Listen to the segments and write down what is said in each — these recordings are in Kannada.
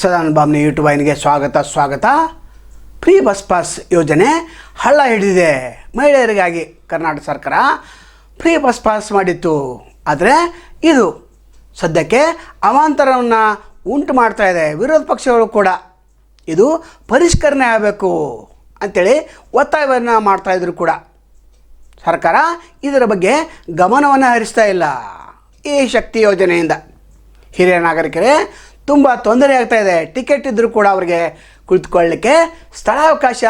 ಸದಾನಂದ ಬಾಬ್ನ ಯೂಟ್ಯೂಬ್ ವಾಹಿನಿಗೆ ಸ್ವಾಗತ ಸ್ವಾಗತ. ಫ್ರೀ ಬಸ್ ಪಾಸ್ ಯೋಜನೆ ಹಳ್ಳ ಹಿಡಿದಿದೆ. ಮಹಿಳೆಯರಿಗಾಗಿ ಕರ್ನಾಟಕ ಸರ್ಕಾರ ಫ್ರೀ ಬಸ್ ಪಾಸ್ ಮಾಡಿತ್ತು. ಆದರೆ ಇದು ಸದ್ಯಕ್ಕೆ ಅವಾಂತರವನ್ನು ಉಂಟು ಮಾಡ್ತಾ ಇದೆ. ವಿರೋಧ ಪಕ್ಷಗಳು ಕೂಡ ಇದು ಪರಿಷ್ಕರಣೆ ಆಗಬೇಕು ಅಂಥೇಳಿ ಒತ್ತಾಯವನ್ನು ಮಾಡ್ತಾಯಿದ್ರು ಕೂಡ. ಸರ್ಕಾರ ಇದರ ಬಗ್ಗೆ ಗಮನವನ್ನು ಹರಿಸ್ತಾ ಇಲ್ಲ. ಈ ಶಕ್ತಿ ಯೋಜನೆಯಿಂದ ಹಿರಿಯ ನಾಗರಿಕರೇ ತುಂಬ ತೊಂದರೆ ಆಗ್ತಾ ಇದೆ. ಟಿಕೆಟ್ ಇದ್ದರೂ ಕೂಡ ಅವರಿಗೆ ಕುಳಿತುಕೊಳ್ಳಲಿಕ್ಕೆ ಸ್ಥಳಾವಕಾಶ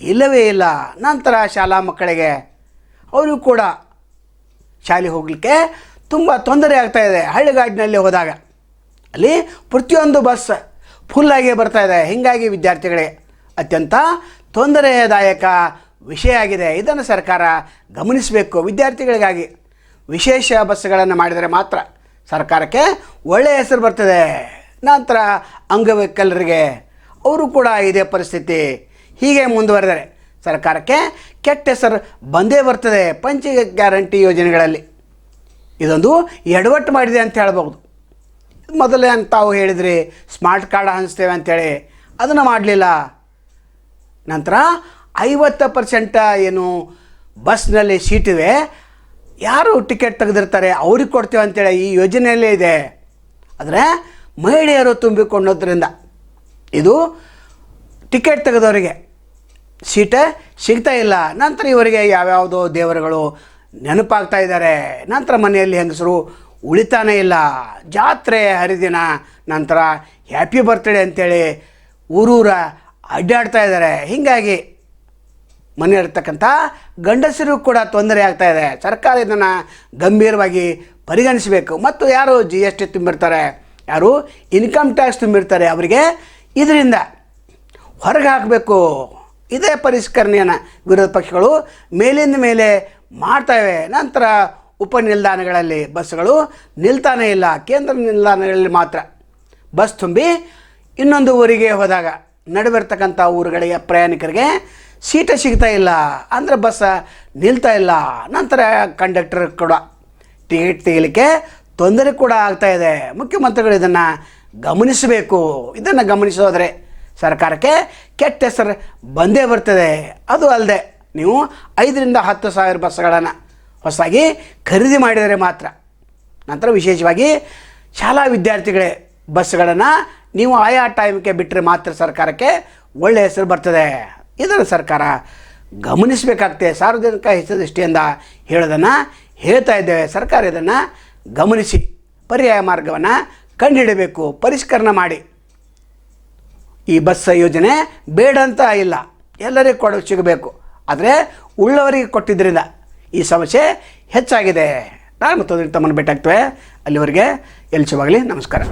ಇಲ್ಲವೇ ಇಲ್ಲ. ನಂತರ ಶಾಲಾ ಮಕ್ಕಳಿಗೆ ಅವರು ಕೂಡ ಶಾಲೆ ಹೋಗಲಿಕ್ಕೆ ತುಂಬ ತೊಂದರೆ ಆಗ್ತಾ ಇದೆ. ಹಳ್ಳಿಗಾಡಿನಲ್ಲಿ ಹೋದಾಗ ಅಲ್ಲಿ ಪ್ರತಿಯೊಂದು ಬಸ್ ಫುಲ್ಲಾಗಿ ಬರ್ತಾ ಇದೆ. ಹೀಗಾಗಿ ವಿದ್ಯಾರ್ಥಿಗಳೇ, ಅತ್ಯಂತ ತೊಂದರೆದಾಯಕ ವಿಷಯ ಆಗಿದೆ. ಇದನ್ನು ಸರ್ಕಾರ ಗಮನಿಸಬೇಕು. ವಿದ್ಯಾರ್ಥಿಗಳಿಗಾಗಿ ವಿಶೇಷ ಬಸ್ಗಳನ್ನು ಮಾಡಿದರೆ ಮಾತ್ರ ಸರ್ಕಾರಕ್ಕೆ ಒಳ್ಳೆಯ ಹೆಸರು ಬರ್ತದೆ. ನಂತರ ಅಂಗವಿಕಲರಿಗೆ ಅವರು ಕೂಡ ಇದೇ ಪರಿಸ್ಥಿತಿ ಹೀಗೆ ಮುಂದುವರೆದರೆ ಸರ್ಕಾರಕ್ಕೆ ಕೆಟ್ಟ ಹೆಸರು ಬಂದೇ ಬರ್ತದೆ ಪಂಚ ಗ್ಯಾರಂಟಿ ಯೋಜನೆಗಳಲ್ಲಿ. ಇದೊಂದು ಎಡವಟ್ಟು ಮಾಡಿದೆ ಅಂತ ಹೇಳ್ಬೋದು ಮೊದಲೇ ತಾವು ಹೇಳಿದ್ರಿ, ಸ್ಮಾರ್ಟ್ ಕಾರ್ಡ್ ಹಂಚ್ತೇವೆ ಅಂತೇಳಿ. ಅದನ್ನು ಮಾಡಲಿಲ್ಲ. ನಂತರ ಐವತ್ತು ಪರ್ಸೆಂಟ ಏನು ಬಸ್ನಲ್ಲಿ ಸೀಟಿವೆ ಯಾರು ಟಿಕೆಟ್ ತೆಗೆದಿರ್ತಾರೆ, ಅವ್ರಿಗೆ ಕೊಡ್ತೇವೆ ಅಂತೇಳಿ ಈ ಯೋಜನೆಯಲ್ಲೇ ಇದೆ. ಆದರೆ ಮಹಿಳೆಯರು ತುಂಬಿಕೊಂಡೋದ್ರಿಂದ ಇದು ಟಿಕೆಟ್ ತೆಗೆದವರಿಗೆ ಸೀಟ ಸಿಗ್ತಾ ಇಲ್ಲ. ನಂತರ ಇವರಿಗೆ ಯಾವ್ಯಾವುದೋ ದೇವರುಗಳು ನೆನಪಾಗ್ತಾ ಇದ್ದಾರೆ. ನಂತರ ಮನೆಯಲ್ಲಿ ಹೆಂಗಸರು ಉಳಿತಾನೇ ಇಲ್ಲ. ಜಾತ್ರೆ ಹರಿದಿನ ನಂತರ ಹ್ಯಾಪಿ ಬರ್ತ್ಡೇ ಅಂತೇಳಿ ಊರೂರ ಅಡ್ಡಾಡ್ತಾ ಇದ್ದಾರೆ. ಹೀಗಾಗಿ ಮನೆಯಲ್ಲಿರ್ತಕ್ಕಂಥ ಗಂಡಸರಿಗೂ ಕೂಡ ತೊಂದರೆ ಆಗ್ತಾ ಇದೆ. ಸರ್ಕಾರ ಇದನ್ನು ಗಂಭೀರವಾಗಿ ಪರಿಗಣಿಸಬೇಕು. ಮತ್ತು ಯಾರು ಜಿ ಎಸ್ ಟಿ ತುಂಬಿರ್ತಾರೆ? ಯಾರು ಇನ್ಕಮ್ ಟ್ಯಾಕ್ಸ್ ತುಂಬಿರ್ತಾರೆ ಅವರಿಗೆ, ಇದರಿಂದ ಹೊರಗೆ ಹಾಕಬೇಕು. ಇದೇ ಪರಿಷ್ಕರಣೆಯನ್ನು ವಿರೋಧ ಪಕ್ಷಗಳು ಮೇಲಿಂದ ಮೇಲೆ ಮಾಡ್ತವೆ. ನಂತರ ಉಪ ನಿಲ್ದಾಣಗಳಲ್ಲಿ ಬಸ್ಸುಗಳು ನಿಲ್ತಾನೇ ಇಲ್ಲ. ಕೇಂದ್ರ ನಿಲ್ದಾಣಗಳಲ್ಲಿ ಮಾತ್ರ ಬಸ್ ತುಂಬಿ ಇನ್ನೊಂದು ಊರಿಗೆ ಹೋದಾಗ ನಡುವಿರ್ತಕ್ಕಂಥ ಊರುಗಳಿಗೆ ಪ್ರಯಾಣಿಕರಿಗೆ ಸೀಟ ಸಿಗ್ತಾ ಇಲ್ಲ. ಅಂದರೆ ಬಸ್ ನಿಲ್ತಾ ಇಲ್ಲ. ನಂತರ ಕಂಡಕ್ಟರ್ ಕೂಡ ಟಿಕೆಟ್ ತೆಗಿಲಿಕ್ಕೆ ತೊಂದರೆ ಕೂಡ ಆಗ್ತಾ ಇದೆ. ಮುಖ್ಯಮಂತ್ರಿಗಳು ಇದನ್ನು ಗಮನಿಸಬೇಕು. ಇದನ್ನು ಗಮನಿಸೋದ್ರೆ ಸರ್ಕಾರಕ್ಕೆ ಕೆಟ್ಟ ಹೆಸರು ಬಂದೇ ಬರ್ತದೆ. ಅದು ಅಲ್ಲದೆ ನೀವು ಐದರಿಂದ ಹತ್ತು ಸಾವಿರ ಬಸ್ಗಳನ್ನು ಹೊಸದಾಗಿ ಖರೀದಿ ಮಾಡಿದರೆ ಮಾತ್ರ. ನಂತರ ವಿಶೇಷವಾಗಿ ಶಾಲಾ ವಿದ್ಯಾರ್ಥಿಗಳೇ ಬಸ್ಗಳನ್ನು ನೀವು ಆಯಾ ಟೈಮ್ಗೆ ಬಿಟ್ಟರೆ ಮಾತ್ರ ಸರ್ಕಾರಕ್ಕೆ ಒಳ್ಳೆಯ ಹೆಸರು ಬರ್ತದೆ. ಇದನ್ನು ಸರ್ಕಾರ ಗಮನಿಸಬೇಕಾಗ್ತದೆ. ಸಾರ್ವಜನಿಕ ಹಿತದೃಷ್ಟಿಯಿಂದ ಹೇಳೋದನ್ನು ಹೇಳ್ತಾ ಇದ್ದೇವೆ. ಸರ್ಕಾರ ಇದನ್ನು ಗಮನಿಸಿ. ಪರ್ಯಾಯ ಮಾರ್ಗವನ್ನು ಕಂಡುಹಿಡಬೇಕು. ಪರಿಷ್ಕರಣೆ ಮಾಡಿ. ಈ ಬಸ್ ಯೋಜನೆ ಬೇಡ ಅಂತ ಇಲ್ಲ. ಎಲ್ಲರಿಗೂ ಕೊಡ ಸಿಗಬೇಕು. ಆದರೆ ಉಳ್ಳವರಿಗೆ ಕೊಟ್ಟಿದ್ದರಿಂದ ಈ ಸಮಸ್ಯೆ ಹೆಚ್ಚಾಗಿದೆ. ನಾನು ಮತ್ತೊಂದು ತಮ್ಮನ್ನು ಭೇಟಾಗ್ತೇವೆ ಅಲ್ಲಿವರೆಗೆ ಎಲ್ಲಿ ಶುಭಾಗಲಿ ನಮಸ್ಕಾರ.